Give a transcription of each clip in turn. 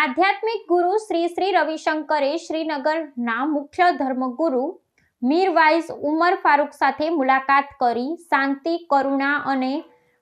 આધ્યાત્મિક ગુરુ શ્રી શ્રી રવિશંકરે શ્રીનગરના મુખ્ય ધર્મગુરુ મીરવાઇઝ ઉમર ફારૂક સાથે મુલાકાત કરી શાંતિ, કરુણા અને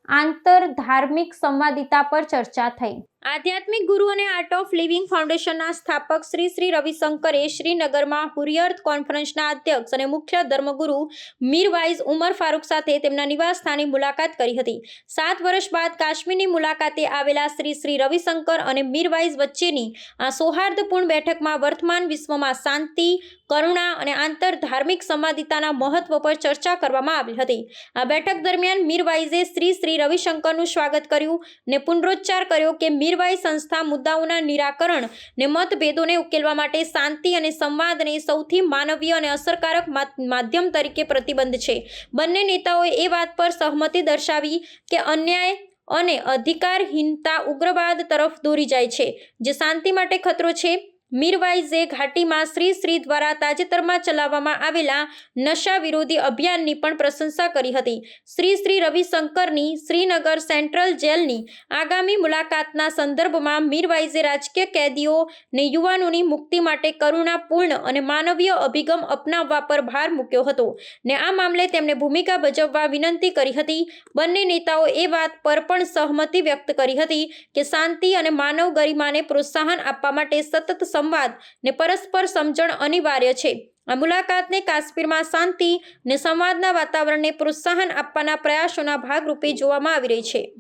આંતર ધાર્મિક સંવાદિતા પર ચર્ચા થઈ. આધ્યાત્મિક ગુરુ અને આર્ટ ઓફ લિવિંગ ફાઉન્ડેશનના સ્થાપક શ્રી શ્રી રવિશંકરે શ્રીનગરમાં હુરિયત કોન્ફરન્સના અધ્યક્ષ અને મુખ્ય ધર્મગુરુ મીરવાઇઝ ઉમર ફારૂક સાથે તેમના નિવાસ સ્થાને મુલાકાત કરી હતી. સાત વર્ષ બાદ કાશ્મીરની મુલાકાતે આવેલા શ્રી શ્રી રવિશંકર અને મીરવાઇઝ વચ્ચેની આ સૌહાર્દપૂર્ણ બેઠકમાં વર્તમાન વિશ્વમાં શાંતિ, કરુણા અને આંતર ધાર્મિક સંવાદિતાના મહત્વ પર ચર્ચા કરવામાં આવી હતી. આ બેઠક દરમિયાન મીરવાઇઝે શ્રી શ્રી રવિશંકરનું સ્વાગત કર્યું ને પુનરોચ્ચાર કર્યો કે મીરવાઇઝ સંસ્થા મુદ્દાઓના નિરાકરણ ને મતભેદોને ઉકેલવા માટે શાંતિ અને સંવાદને સૌથી માનવીય અને અસરકારક માધ્યમ તરીકે પ્રતિબંધ છે. બંને નેતાઓએ એ વાત પર સહમતિ દર્શાવી કે અન્યાય અને અધિકારહીનતા ઉગ્રવાદ તરફ દોરી જાય છે, જે શાંતિ માટે ખતરો છે મીરવાઇઝે ઘાટીમાં શ્રી શ્રી દ્વારા તાજેતરમાં ચલાવવામાં આવેલા નશા વિરોધી અભિયાનની પણ પ્રશંસા કરી હતી. શ્રી શ્રી રવિશંકરની શ્રીનગર સેન્ટ્રલ જેલની આગામી મુલાકાતના સંદર્ભમાં મીરવાઇઝે રાજકીય કેદીઓ ને યુવાનોની મુક્તિ માટે કરુણાપૂર્ણ અને માનવીય અભિગમ અપનાવવા પર ભાર મૂક્યો હતો ને આ મામલે તેમણે ભૂમિકા ભજવવા વિનંતી કરી હતી. બંને નેતાઓ એ વાત પર પણ સહમતિ વ્યક્ત કરી હતી કે શાંતિ અને માનવ ગરિમાને પ્રોત્સાહન આપવા માટે સતત સંવાદ ને પરસ્પર સમજણ અનિવાર્ય છે. આ મુલાકાતને કાશ્મીરમાં શાંતિ ને સંવાદના વાતાવરણને પ્રોત્સાહન આપવાના પ્રયાસોના ભાગરૂપે જોવામાં આવી રહી છે.